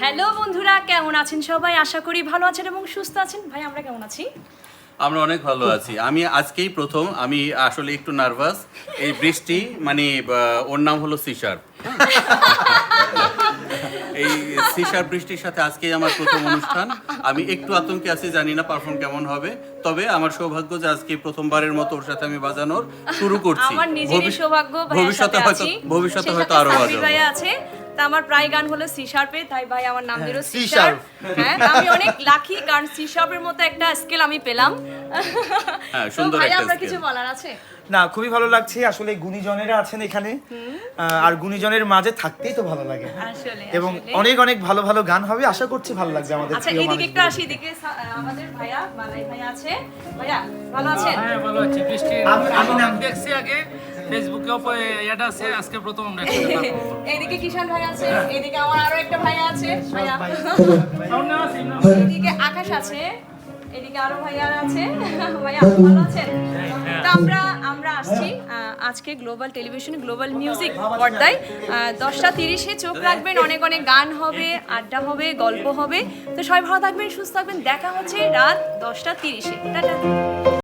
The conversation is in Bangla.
হ্যালো বন্ধুরা কেমন আছেন সবাই? আশা করি ভালো আছেন এবং সুস্থ আছেন। ভাই আমরা কেমন আছি? আমরা অনেক ভালো আছি। আমি আজকেই প্রথম আমি আসলে একটু নার্ভাস। এই বৃষ্টি মানে ওর নাম হলো সিশার এই সিশার বৃষ্টির সাথে আজকেই আমার প্রথম অনুষ্ঠান। আমি একটু আতঙ্কে আছি জানি না পারফর্ম কেমন হবে। তবে আমার সৌভাগ্য যে আজকে প্রথমবারের মতো ওর সাথে আমি বাজানোর শুরু করছি। আমার নিজেরই সৌভাগ্য ভবিষ্যতে হয়তো ভবিষ্যতে হয়তো আরও বাজাবো। আছে। তা আমার প্রায় গান হলো সি শার্পে তাই ভাই আমার নাম দিল সি শার্প হ্যাঁ আমি অনেক লাকি কারণ সি শার্পের মতো একটা স্কেল আমি পেলাম। হ্যাঁ, সুন্দর ভাই একটা আমরা কিছু বলার আছে? না খুবই ভালো লাগছে। আসলে গুণীজনেরা আছেন এখানে। আর গুণীজনের মাঝে থাকতেই তো ভালো লাগে। আসলে এবং অনেক অনেক ভালো ভালো গান হবে। আশা করছি ভালো লাগবে আমাদের আচ্ছা এদিকে একটু আসি এদিকে আমাদের ভাইয়া মালাই ভাইয়া আছে। ভাইয়া ভালো আছেন? হ্যাঁ ভালো আছি। বৃষ্টি আমি নাম- দেখছি আগে। ফেসবুকে এটা আছে আজকে প্রথম আমরা। এইদিকে কিষান ভাই আছে এদিকে আমার আরও একটা ভাইয়া আছে ভাইয়া। এদিকে আকাশ আছে এদিকে আরও ভাইয়া আছে। ভাইয়া ভালো আছেন? তো আমরা আমরা আসছি আজকে গ্লোবাল টেলিভিশন গ্লোবাল মিউজিক পর্দায়। দশটা তিরিশে চোখ রাখবেন অনেক অনেক গান হবে আড্ডা হবে গল্প হবে। তো সবাই ভালো থাকবেন সুস্থ থাকবেন। দেখা হচ্ছে রাত দশটা তিরিশে। টাটা।